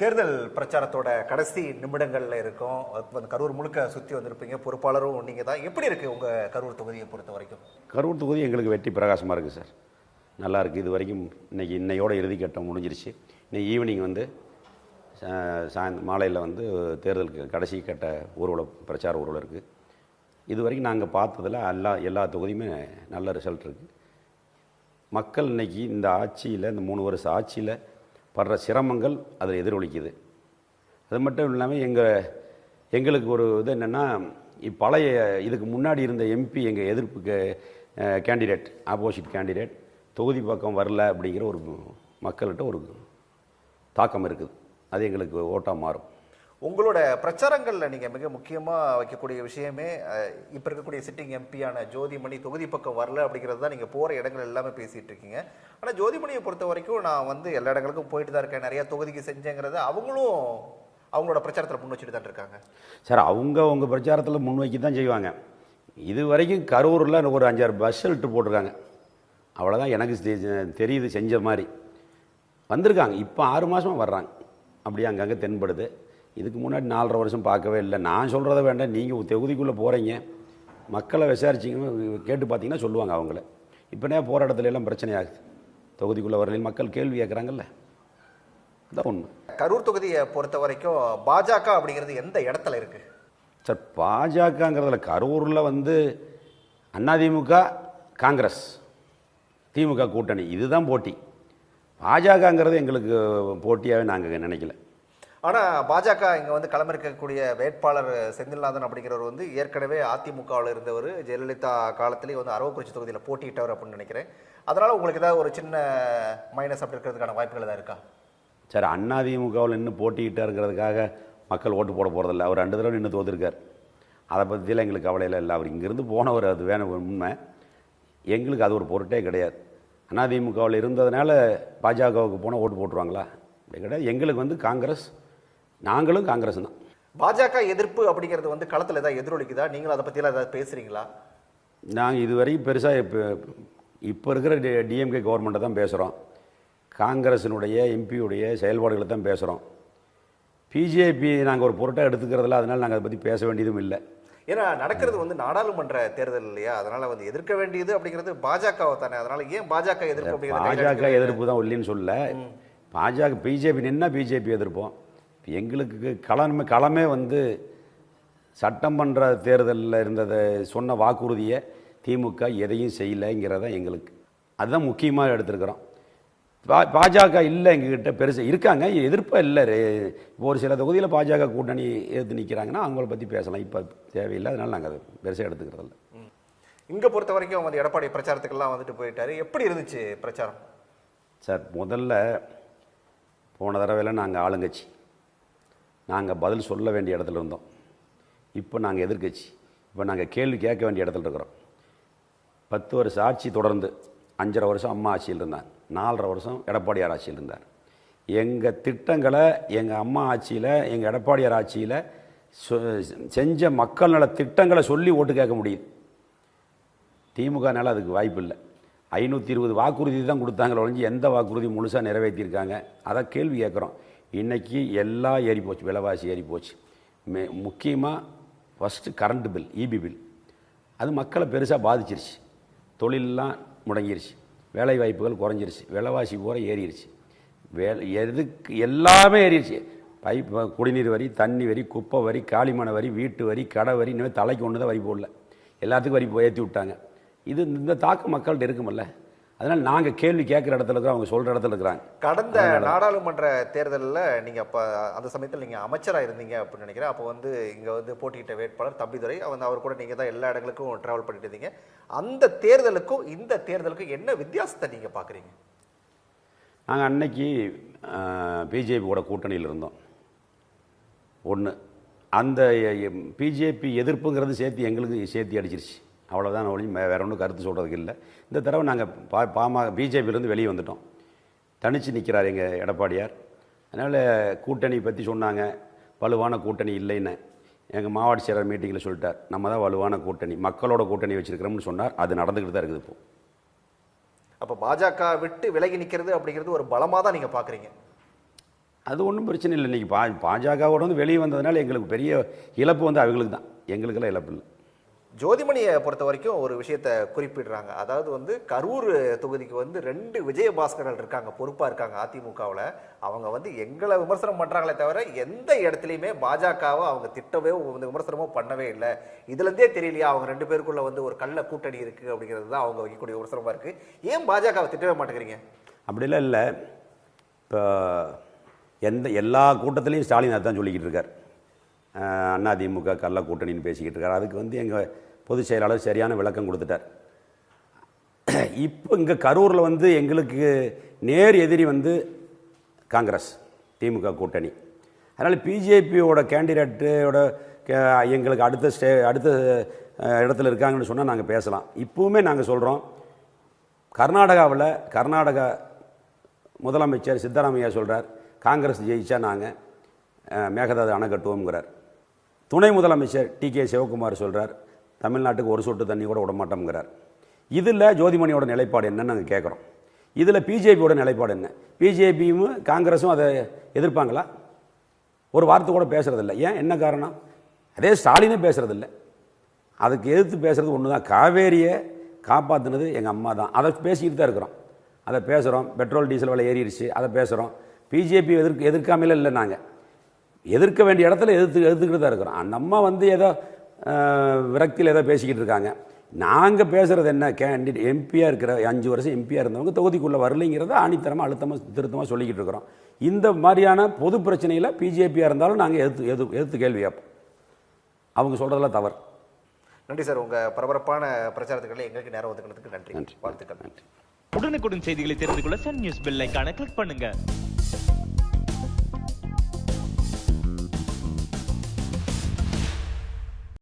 தேர்தல் பிரச்சாரத்தோட கடைசி நிமிடங்கள்ல இருக்கும். அந்த கரூர் முழுக்க சுத்தி வந்திருப்பீங்க. பொறுப்பாளரும் நீங்க தான். எப்படி இருக்கு உங்க கரூர் தொகுதியை பொறுத்த வரைக்கும்? கரூர் தொகுதி எங்களுக்கு வெற்றி பிரகாசமாக இருக்குது சார். நல்லா இருக்குது இது வரைக்கும் இன்னைக்கு இன்னையோட இறுதி கட்டம் முடிஞ்சிருச்சு. இன்னைக்கு ஈவினிங் வந்து சா- சாயந்த மாலையில் வந்து தேர்தலுக்கு கடைசி கட்ட ஊர்வலம் பிரச்சார ஊர்வலம் இருக்குது இது வரைக்கும் நாங்கள் பார்த்ததில் எல்லா எல்லா தொகுதியுமே நல்ல ரிசல்ட் இருக்குது மக்கள் இன்னைக்கு இந்த ஆட்சியில் இந்த மூணு வருஷம் ஆட்சியில் படுற சிரமங்கள் அதில் எதிரொலிக்குது. அது மட்டும் இல்லாமல் எங்கள் எங்களுக்கு ஒரு இது என்னென்னா பழைய இதுக்கு முன்னாடி இருந்த எம்பி எங்கள் எதிர்ப்பு கேண்டிடேட் ஆப்போசிட் கேண்டிடேட் தொகுதி பக்கம் வரல அப்படிங்கிற ஒரு மக்கள்கிட்ட ஒரு தாக்கம் இருக்குது. அது எங்களுக்கு ஓட்டாக மாறும். உங்களோட பிரச்சாரங்களில் நீங்கள் மிக முக்கியமாக வைக்கக்கூடிய விஷயமே இப்போ இருக்கக்கூடிய சிட்டிங் எம்பியான ஜோதிமணி தொகுதி பக்கம் வரல அப்படிங்கிறது தான் நீங்கள் போகிற இடங்கள் எல்லாமே பேசிகிட்டு இருக்கீங்க. ஆனால் ஜோதிமணியை பொறுத்த வரைக்கும் நான் வந்து எல்லா இடங்களுக்கும் போயிட்டு தான் இருக்கேன். நிறையா தொகுதிக்கு செஞ்சேங்கிறத அவங்களும் அவங்களோட பிரச்சாரத்தில் முன் வச்சுட்டு தான் இருக்காங்க. சார் அவங்க அவங்க பிரச்சாரத்தில் முன் வைக்க தான் செய்வாங்க. இது வரைக்கும் கரூரில் ஒரு அஞ்சாறு பஸ் ஷெல்ட்டு போட்டிருக்காங்க. அவ்வளோதான் எனக்கு தெரியுது செஞ்ச மாதிரி. வந்திருக்காங்க. இப்போ ஆறு மாதமாக வர்றாங்க. அப்படியே அங்கங்கே தென்படுது. இதுக்கு முன்னாடி நாலரை வருஷம் பார்க்கவே இல்லை. நான் சொல்கிறத வேண்டாம். நீங்கள் தொகுதிக்குள்ளே போகிறீங்க மக்களை விசாரிச்சிங்க கேட்டு பார்த்தீங்கன்னா சொல்லுவாங்க அவங்கள. இப்போனே போகிற இடத்துல எல்லாம் பிரச்சனை ஆகுது. தொகுதிக்குள்ளே வரலையும் மக்கள் கேள்வி கேட்குறாங்கல்ல. அதான் உண்மை. கரூர் தொகுதியை பொறுத்த வரைக்கும் பாஜக அப்படிங்கிறது எந்த இடத்துல இருக்கு? சார் பாஜகங்கிறதுல கரூரில் வந்து அதிமுக காங்கிரஸ் திமுக கூட்டணி. இதுதான் போட்டி. பாஜகங்கிறது எங்களுக்கு போட்டியாகவே நாங்கள் நினைக்கல. ஆனால் பாஜக இங்கே வந்து களமிருக்கக்கூடிய வேட்பாளர் செந்தில்நாதன் அப்படிங்கிறவர் வந்து ஏற்கனவே அதிமுகவில் இருந்தவர். ஜெயலலிதா காலத்திலேயே வந்து அரவக்குறிச்சி தொகுதியில் போட்டியிட்டவர் அப்படின்னு நினைக்கிறேன். அதனால் உங்களுக்கு ஏதாவது ஒரு சின்ன மைனஸ் அப்படி இருக்கிறதுக்கான வாய்ப்புகள் ஏதாவது இருக்கா? சார் அதிமுகவில் நின்று போட்டிக்கிட்டே இருக்கிறதுக்காக மக்கள் ஓட்டு போட போகிறதில்ல அவர் ரெண்டு தடவை நின்று தோத்துருக்கார். அதை பற்றிலாம் எங்களுக்கு கவலையில் இல்லை. அவர் இங்கேருந்து போனவர் அது வேணும் உண்மை. எங்களுக்கு அது ஒரு பொருட்டே கிடையாது. அதிமுகவில் இருந்ததுனால பாஜகவுக்கு போனால் ஓட்டு போட்டுருவாங்களா? கிடையாது. எங்களுக்கு வந்து காங்கிரஸ் நாங்களும் காங்கிரஸ் தான். பாஜக எதிர்ப்பு அப்படிங்கிறது வந்து களத்தில் ஏதாவது எதிரொலிக்குதா? நீங்களும் அதை பற்றியெல்லாம் ஏதாவது பேசுறீங்களா? நாங்கள் இதுவரைக்கும் பெருசாக இப்போ இப்போ இருக்கிற டி டிஎம்கே கவர்மெண்ட்டை தான் பேசுகிறோம் காங்கிரஸினுடைய எம்பியுடைய செயல்பாடுகளை தான் பேசுகிறோம் பிஜேபி நாங்கள் ஒரு பொருட்டாக எடுத்துக்கிறதில்ல அதனால் நாங்கள் அதை பற்றி பேச வேண்டியதும் இல்லை. ஏன்னா நடக்கிறது வந்து நாடாளுமன்ற தேர்தல் இல்லையா? அதனால வந்து எதிர்க்க வேண்டியது அப்படிங்கிறது பாஜகவை தானே. அதனால ஏன் பாஜக எதிர்ப்பு பாஜக? எதிர்ப்பு தான் இல்லைன்னு சொல்ல பாஜக பிஜேபி நின்னா பிஜேபி எதிர்ப்போம். இப்ப எங்களுக்கு களமே களமே வந்து சட்டமன்ற தேர்தலில் இருந்ததை சொன்ன வாக்குறுதியை திமுக எதையும் செய்யலைங்கிறத எங்களுக்கு அதுதான் முக்கியமாக எடுத்திருக்கிறோம். பா பாஜக இல்லை எங்ககிட்ட பெருசு இருக்காங்க எதிர்ப்பாக இல்லை. ஒரு சில தொகுதியில் பாஜக கூட்டணி எதிர்த்து நிற்கிறாங்கன்னா அவங்கள பற்றி பேசலாம். இப்போ தேவையில்லை அதனால் நாங்கள் அதை பெருசாக எடுத்துக்கிறதில்ல. இங்க பொறுத்த வரைக்கும் வந்து எடப்பாடி பிரச்சாரத்துக்கெல்லாம் வந்துட்டு போயிட்டாரு. எப்படி இருந்துச்சு பிரச்சாரம்? சார் முதல்ல போன தடவையில் நாங்கள் ஆளுங்கட்சி. நாங்கள் பதில் சொல்ல வேண்டிய இடத்துல இருந்தோம். இப்போ நாங்கள் எதிர்க்கட்சி. இப்போ நாங்கள் கேள்வி கேட்க வேண்டிய இடத்துல இருக்கிறோம். பத்து வருஷம் ஆட்சி தொடர்ந்து அஞ்சரை வருஷம் அம்மா ஆட்சியில் இருந்தார். நாலரை வருஷம் எடப்பாடியார் ஆட்சியில் இருந்தார். எங்கள் திட்டங்களை எங்கள் அம்மா ஆட்சியில் எங்கள் எடப்பாடியார் ஆட்சியில் சொ- செஞ்ச மக்கள் நல திட்டங்களை சொல்லி ஓட்டு கேட்க முடியுது. திமுகனால அதுக்கு வாய்ப்பு இல்லை. ஐநூற்றி இருபது வாக்குறுதி தான் கொடுத்தாங்களே ஒழிஞ்சு எந்த வாக்குறுதி முழுசாக நிறைவேற்றியிருக்காங்க அதை கேள்வி கேட்குறோம். இன்றைக்கி எல்லாம் ஏறி போச்சு விலைவாசி ஏறி போச்சு. மே முக்கியமாக first current bill EB bill அது மக்களை பெருசாக பாதிச்சிருச்சு. தொழிலெலாம் முடங்கிருச்சு. வேலை வாய்ப்புகள் குறைஞ்சிருச்சு. விலைவாசி பூரா ஏறிடுச்சு வே எதுக்கு எல்லாமே ஏறிடுச்சு பைப் குடிநீர் வரி தண்ணி வரி குப்பை வரி காளிமண வரி வீட்டு வரி கடை வரி இனிமேல் தலைக்கு ஒன்று தான் வரி போடல. எல்லாத்துக்கும் வரி ஏற்றி விட்டாங்க. இது இந்த தாக்கம் மக்கள்கிட்ட இருக்குமல்ல? அதனால் நாங்கள் கேள்வி கேட்குற இடத்துல இருக்கிறோம் அவங்க சொல்கிற இடத்துல இருக்கிறாங்க. கடந்த நாடாளுமன்ற தேர்தலில் நீங்க அப்ப அந்த சமயத்தில் நீங்க அமைச்சரா இருந்தீங்க அப்படின்னு நினைக்கிறேன். அப்போ வந்து இங்க வந்து போட்டியிட்ட வேட்பாளர் தம்பிதுரை வந்து அவர் கூட நீங்க தான் எல்லா இடங்களுக்கும் டிராவல் பண்ணிட்டு இருந்தீங்க. அந்த தேர்தலுக்கும் இந்த தேர்தலுக்கும் என்ன வித்தியாசத்தை நீங்க பாக்குறீங்க? நாங்கள் அன்னைக்கு பிஜேபி கூட கூட்டணியில் இருந்தோம். ஒன்று அந்த பிஜேபி எதிர்ப்புங்கிறது சேர்த்து எங்களுக்கு சேர்த்து அடிச்சிருச்சு. அவ்வளோதான் ஒளி வேற ஒன்றும் கருத்து சொல்கிறதுக்கு இல்லை. இந்த தடவை நாங்கள் பா பாமா பிஜேபியிலேருந்து வெளியே வந்துட்டோம். தனிச்சு நிற்கிறார் எங்கள் எடப்பாடியார். அதனால் கூட்டணி பற்றி சொன்னாங்க. வலுவான கூட்டணி இல்லைன்னு. எங்கள் மாவட்ட செயலர் மீட்டிங்கில் சொல்லிட்டார். நம்ம தான் வலுவான கூட்டணி. மக்களோட கூட்டணி வச்சுருக்கிறோம்னு சொன்னார். அது நடந்துக்கிட்டு தான் இருக்குது இப்போ. அப்ப பாஜக விட்டு விலகி நிக்கிறது அப்படிங்கிறது ஒரு பலமா தான் நீங்க பாக்குறீங்க? அது ஒன்றும் பிரச்சனை இல்லை. இன்றைக்கி பா பாஜகவோட வந்து வெளியே வந்ததுனால எங்களுக்கு பெரிய இழப்பு வந்து அவங்களுக்கு தான் எங்களுக்கெல்லாம் இழப்பு இல்லை. ஜோதிமணியை பொறுத்த வரைக்கும் ஒரு விஷயத்தை குறிப்பிடுறாங்க. அதாவது வந்து கரூர் தொகுதிக்கு வந்து ரெண்டு விஜயபாஸ்கர்கள் இருக்காங்க பொறுப்பாக இருக்காங்க அதிமுகவில். அவங்க வந்து எங்களை விமர்சனம் பண்ணுறாங்களே தவிர எந்த இடத்துலையுமே பாஜகவை அவங்க திட்டவே வந்து விமர்சனமோ பண்ணவே இல்லை. இதுல இருந்தே தெரியலையா அவங்க ரெண்டு பேருக்குள்ள வந்து ஒரு கள்ள கூட்டணி இருக்குது அப்படிங்கிறது தான் அவங்க வைக்கக்கூடிய விமர்சனமாக இருக்குது ஏன் பாஜகவை திட்டவே மாட்டேங்கிறீங்க? அப்படிலாம் இல்லை. இப்போ எந்த எல்லா கூட்டத்திலையும் ஸ்டாலின் அதான் சொல்லிக்கிட்டு இருக்கார். அண்ணா திமுக கள்ள கூட்டணின்னு பேசிக்கிட்டு இருக்கார். அதுக்கு வந்து எங்கள் பொதுச் செயலாளர் சரியான விளக்கம் கொடுத்துட்டார். இப்போ இங்கே கரூரில் வந்து எங்களுக்கு நேர் எதிரி வந்து காங்கிரஸ் திமுக கூட்டணி. அதனால் பிஜேபியோட கேண்டிடேட்டோட எங்களுக்கு அடுத்த ஸ்டே அடுத்த இடத்துல இருக்காங்கன்னு சொன்னால் நாங்கள் பேசலாம். இப்போவுமே நாங்கள் சொல்கிறோம் கர்நாடகாவில் கர்நாடகா முதலமைச்சர் சித்தராமையா சொல்கிறார் காங்கிரஸ் ஜெயிச்சா நாங்கள் மேகதாது அணை கட்டுவோங்கிறார் துணை முதலமைச்சர் டி கே சிவகுமார் சொல்கிறார் தமிழ்நாட்டுக்கு ஒரு சொட்டு தண்ணி கூட விடமாட்டோம்ங்கிறார். இதில் ஜோதிமணியோட நிலைப்பாடு என்னன்னு நாங்கள் கேட்குறோம் இதில் பிஜேபியோட நிலைப்பாடு என்ன? பிஜேபியும் காங்கிரஸும் அதை எதிர்ப்பாங்களா? ஒரு வார்த்தை கூட பேசுறதில்ல. ஏன்? என்ன காரணம்? அதே ஸ்டாலினே பேசுறதில்ல. அதுக்கு எதிர்த்து பேசுகிறது ஒன்று தான் காவேரியை காப்பாற்றினது எங்கள் அம்மா தான். அதை பேசிக்கிட்டு தான் இருக்கிறோம். அதை பேசுகிறோம் பெட்ரோல் டீசல் விலை ஏறிடுச்சு. அதை பேசுகிறோம் பிஜேபி எதிர்க்க எதிர்க்காமலே இல்லை நாங்கள் எதிர்க்க வேண்டிய இடத்துல எதிர்த்து எதிர்த்துக்கிட்டு தான் இருக்கிறோம். அந்த அம்மா வந்து ஏதோ விரக்தியில் ஏதோ பேசிக்கிட்டு இருக்காங்க. நாங்கள் பேசுகிறது என்ன? கேண்டிடேட் எம்பியாக இருக்கிற அஞ்சு வருஷம் எம்பியாக இருந்தவங்க தொகுதிக்குள்ளே வரலைங்கிறத ஆணித்தரமாக அழுத்தமாக திருத்தமாக சொல்லிக்கிட்டு இருக்கிறோம். இந்த மாதிரியான பொது பிரச்சனையில் பிஜேபியாக இருந்தாலும் நாங்கள் எதிர்த்து எதிர்த்து எதிர்த்து கேள்வி கேட்போம். அவங்க சொல்கிறதெல்லாம் தவறு. நன்றி சார். உங்க பரபரப்பான பிரச்சாரத்துக்களை எங்களுக்கு நேரம் ஒதுக்கினதுக்கு நன்றி. நன்றி. வாழ்த்துக்கள். நன்றி. உடனுக்குடன் செய்திகளை தெரிந்து கொள்ள சன் நியூஸ் பெல் ஐகானை கிளிக் பண்ணுங்க.